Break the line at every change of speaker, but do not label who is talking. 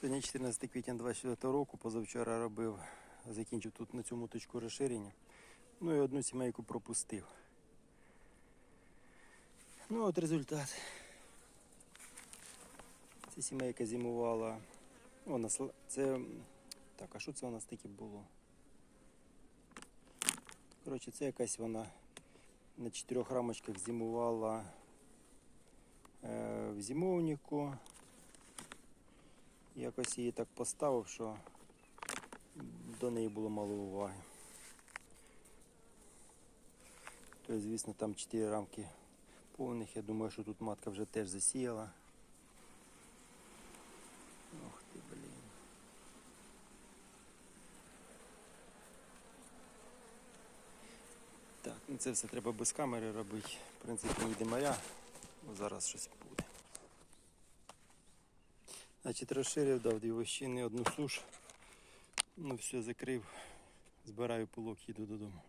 Сьогодні 14 квітня 24 року, позавчора робив, закінчив тут на цьому точку розширення. Ну і одну сімейку пропустив. Ну от результат. Ця сімейка зимувала. Вона сл- це. Так, а що це у нас таке було? Коротше, це якась вона на чотирьох рамочках зимувала е, в зимовнику. Якось її так поставив, що до неї було мало уваги. Тобто, звісно, там 4 рамки повних. Я думаю, що тут матка вже теж засіяла. Ох ти, блін. Так, ну це все треба без камери робити. В принципі, ніде моя. Ну, зараз щось. Значить, розширив, дав дві вощини, одну суш. Ну все, закрив. Збираю пилок, їду додому.